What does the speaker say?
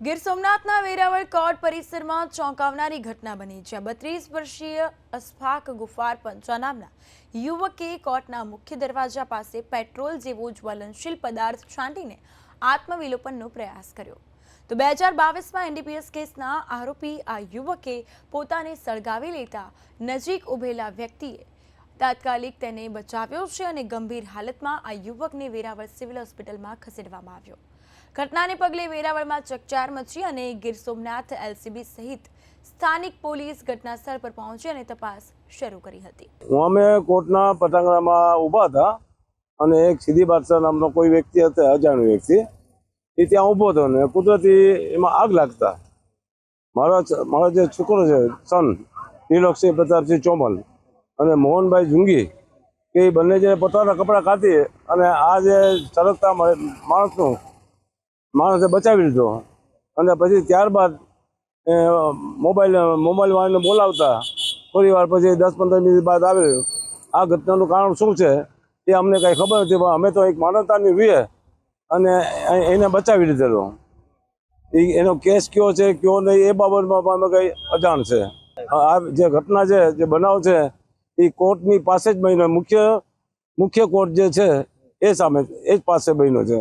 Gir સોમનાથના Veraval court પરિસરમાં ચોંકાવનારી ઘટના બની જ્યાં બત્રીસ વર્ષીય અસ્ફાક ગુફાર પંચા નામના યુવકે કોર્ટના મુખ્ય દરવાજા પાસે પેટ્રોલ જેવો જ્વલનશીલ પદાર્થ છાંટીને આત્મવિલોપનનો પ્રયાસ કર્યો. તો બે હજાર બાવીસમાં એનડીપીએસ કેસના આરોપી આ યુવકે પોતાને સળગાવી લેતા નજીક ઊભેલા વ્યક્તિએ તાત્કાલિક તેને બચાવ્યો છે અને ગંભીર હાલતમાં આ યુવકને વેરાવળ સિવિલ હોસ્પિટલમાં ખસેડવામાં આવ્યો. ઘટનાને પગલે વેરાવળમાં ચકચાર મચી અને ગીર સોમનાથ એલસીબી સહિત સ્થાનિક પોલીસ ઘટના સ્થળ પર પહોંચી અને તપાસ શરૂ કરી હતી. અમે કોર્ટના પટાંગણામાં ઊભા હતા અને એક સીધી બાદશાહ નામનો કોઈ વ્યક્તિ હતો, અજાણ્યો વ્યક્તિ. એ ત્યાં ઊભો હતો ને કુદરતી એમાં આગ લાગતા. મારો મારો જે છોકરો છે, સન, ત્રિલોકસિંહ પ્રતાપસિંહ ચોમલ અને મોહનભાઈ જુંગી કે એ બંને જે પોતાના કપડાં કાઢી અને આ જે સરકતા માણસનું, માણસે બચાવી લીધો. અને પછી ત્યારબાદ મોબાઈલ મોબાઈલ વાળાને બોલાવતા, થોડી વાર પછી દસ પંદર મિનિટ બાદ આવ્યું. આ ઘટનાનું કારણ શું છે, એ અમને કાંઈ ખબર નથી, પણ અમે તો એક માનવતાની વીએ અને એને બચાવી લીધેલો. એ એનો કેસ કયો છે, કયો નહીં, એ બાબતમાં પણ અમે કંઈ અજાણ છે. આ જે ઘટના છે, જે બનાવ છે એ કોર્ટની પાસે જ બન્યો. મુખ્ય મુખ્ય કોર્ટ જે છે, એ સામે, એ જ પાસે બન્યો છે.